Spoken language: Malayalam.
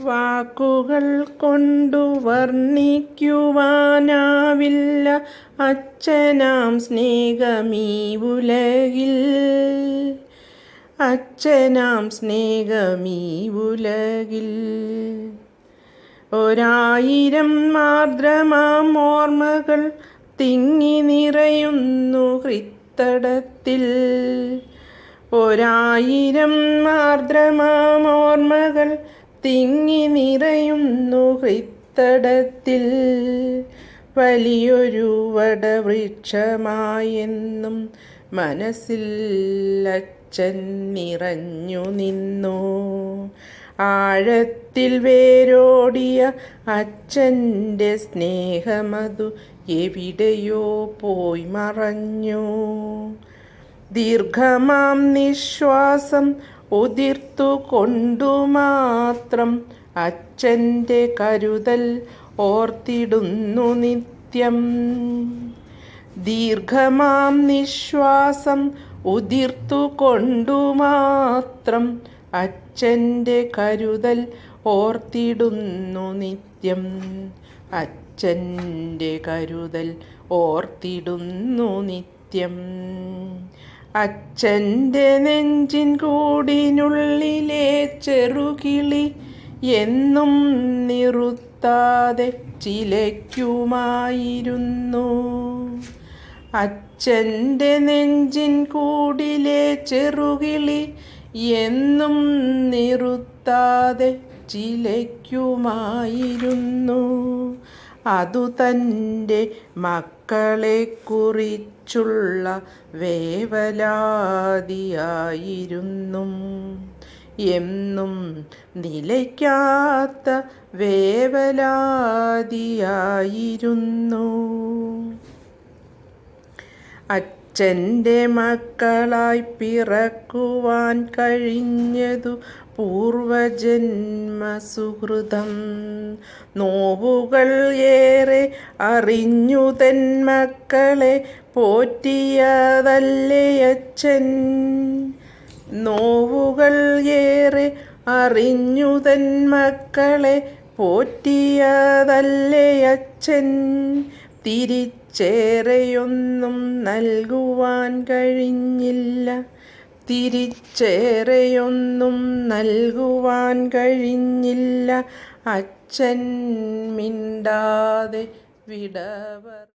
വാക്കുകൾ കൊണ്ടു വർണിക്കുവാനാവില്ല. അച്ഛനാം സ്നേഹമീ ഉലകിൽ അച്ഛനാം സ്നേഹമീ ഉലകിൽ ഒരായിരം മാർദ്രമാം ഓർമ്മകൾ തിങ്ങി നിറയുന്നു ഹൃത്തടത്തിൽ ഒരായിരം മാർദ്രമാം ഓർമ്മകൾ തിങ്ങി നിറയുന്നു ഹൃത്തടത്തിൽ. വലിയൊരു വടവൃക്ഷമായെന്നും മനസ്സിൽ അച്ഛൻ നിറഞ്ഞു നിന്നു. ആഴത്തിൽ വേരോടിയ അച്ഛന്റെ സ്നേഹമതു എവിടെയോ പോയി മറഞ്ഞു. ദീർഘമാം നിശ്വാസം ഉതിർത്തു കൊണ്ടു മാത്രം അച്ഛന്റെ കരുതൽ ഓർത്തിടുന്നു നിത്യം. ദീർഘമാം നിശ്വാസം ഉതിർത്തു കൊണ്ടു മാത്രം അച്ഛന്റെ കരുതൽ ഓർത്തിടുന്നു നിത്യം. അച്ഛന്റെ കരുതൽ ഓർത്തിടുന്നു നിത്യം. അച്ഛന്റെ നെഞ്ചിൻ കൂടിനുള്ളിലെ ചെറുകിളി എന്നും നിറുത്താതെ ചിലയ്ക്കുമായിരുന്നു. അച്ഛന്റെ നെഞ്ചിൻ കൂടിലെ ചെറുകിളി എന്നും നിറുത്താതെ ചിലയ്ക്കുമായിരുന്നു. അതു തന്റെ മക്കളെക്കുറിച്ചുള്ള വേവലാതിയായിരുന്നു. എന്നും നിലയ്ക്കാത്ത വേവലാതിയായിരുന്നു. അച്ഛന്റെ മക്കളായി പിറക്കുവാൻ കഴിഞ്ഞതു പൂർവജന്മസുഹൃതം. നോവുകൾ ഏറെ അറിഞ്ഞു തൻ മക്കളെ പോറ്റിയതല്ലേ അച്ഛൻ? നോവുകൾ ഏറെ അറിഞ്ഞു തൻ മക്കളെ പോറ്റിയതല്ലേ അച്ഛൻ? തിരിച്ചേറെയൊന്നും നൽകുവാൻ കഴിഞ്ഞില്ല. തിരിച്ചേറെയൊന്നും നൽകുവാൻ കഴിഞ്ഞില്ല. അച്ഛൻ മിണ്ടാതെ വിടവർ